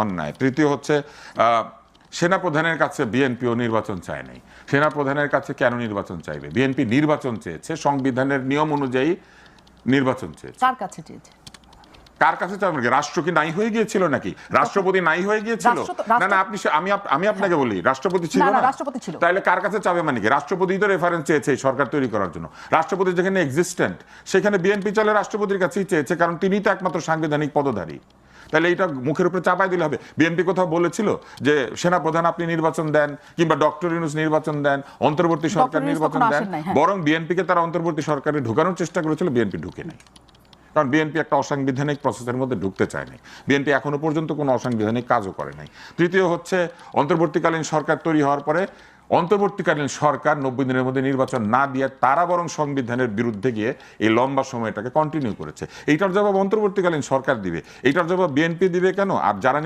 অন্যায়। তৃতীয় হচ্ছে সেনাপ্রধানের কাছে বিএনপিও নির্বাচন চায় নাই। সেনাপ্রধানের কাছে কেন নির্বাচন চাইবে? বিএনপি নির্বাচন চেয়েছে সংবিধানের নিয়ম অনুযায়ী নির্বাচন চেয়েছে। কার কাছে চেয়েছে? কার কাছে চাইবে রাষ্ট্র কি নাই হয়ে গিয়েছিল নাকি? রাষ্ট্রপতি নাই হয়ে গিয়েছিল? না না আপনি আমি আমি আপনাকে বলি রাষ্ট্রপতি ছিল না, রাষ্ট্রপতি ছিল। তাহলে কার কাছে চাবে মানে কি? রাষ্ট্রপতি তো রেফারেন্স চেয়েছে সরকার তৈরি করার জন্য। রাষ্ট্রপতি যেখানে এক্সিস্টেন্ট সেখানে বিএনপি চলে রাষ্ট্রপতির কাছেই চেয়েছে কারণ তিনিই তো একমাত্র সাংবিধানিক পদধারী। তাহলে এটা মুখের উপরে চাপাই দিলে হবে। বিএনপি কোথাও বলেছিল যে সেনাপ্রধান আপনি নির্বাচন দেন কিংবা ডক্টর ইউনুস নির্বাচন দেন অন্তর্বর্তী সরকার নির্বাচন দেন। হ্যাঁ। বরং বিএনপিকে তারা অন্তর্বর্তী সরকারে ঢুকানোর চেষ্টা করেছিল বিএনপি ঢুকে নাই। কারণ বিএনপি একটা অসাংবিধানিক প্রসেসের মধ্যে ঢুকতে চায় নাই। বিএনপি এখনও পর্যন্ত কোনো অসাংবিধানিক কাজও করে নাই। তৃতীয় হচ্ছে অন্তর্বর্তীকালীন সরকার তৈরি হওয়ার পরে অন্তর্বর্তীকালীন সরকার নব্বই দিনের মধ্যে নির্বাচন না দিয়ে তারা বরং সংবিধানের বিরুদ্ধে গিয়ে এই লম্বা সময়টাকে কন্টিনিউ করেছে। এইটার জবাব অন্তর্বর্তীকালীন সরকার দিবে। এইটার জবাব বিএনপি দিবে কেন? আর যারা